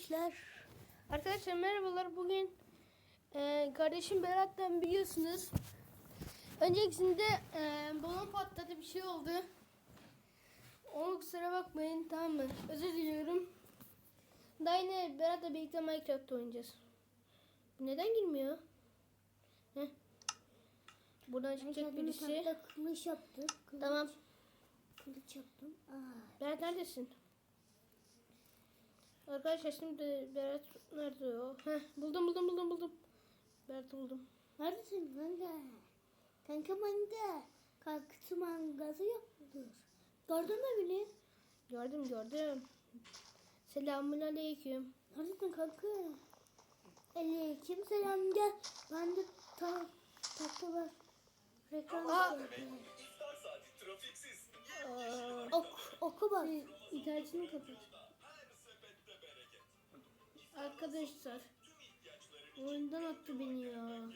arkadaşlar. Arkadaşlar merhabalar. Bugün e, kardeşim Berat'tan biliyorsunuz. Öncekisinde e, balon patladı bir şey oldu. Onu kusura bakmayın tamam mı? Özür diliyorum. Daha yine Berat'la birlikte Minecraft oynayacağız. Neden girmiyor? Heh. Buradan çıkacak birisi. Kılıç yaptık. Kılıç, Tamam. Kılıç yaptım. Aa, Berat neredesin? Arkadaşlar şimdi Berat nerede o? Heh, buldum buldum buldum buldum. Berat'ı buldum. neredesin kanka? Kanka manga. Kalktı mangası yoktur. Gördün mü beni? Gördüm gördüm. Selamun aleyküm. Neredesin kanka? Aleyküm selam gel. Ben de ta tatlı var. Reklam Ok, oku bak. internetini kapat. Arkadaşlar. Oyundan attı beni ya.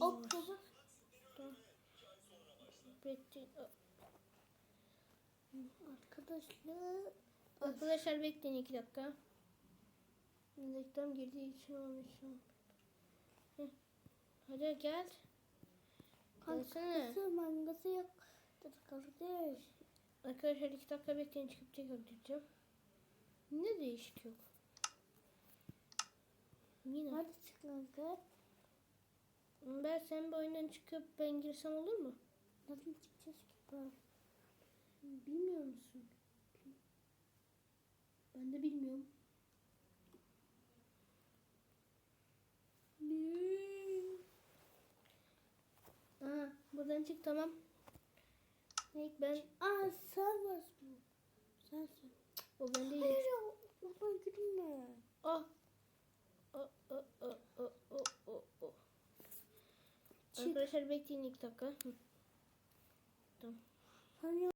Ok baba. Bekleyin. Arkadaşlar. Arkadaşlar bekleyin iki dakika. Reklam girdiği için olmuş. Hadi gel. Kankası mangası yok. Arkadaşlar iki dakika bekleyin çıkıp tekrar gideceğim. Ne değişik yok. Yine. Hadi çık kanka. Ben sen bu oyundan çıkıp ben girsem olur mu? Nereden çıkacağız ki ben? Bilmiyor musun? Ben de bilmiyorum. Aha, buradan çık tamam. İlk ben Aa sen varsın. Sensin. o ben değil. Arkadaşlar bekleyin ilk dakika. Tamam.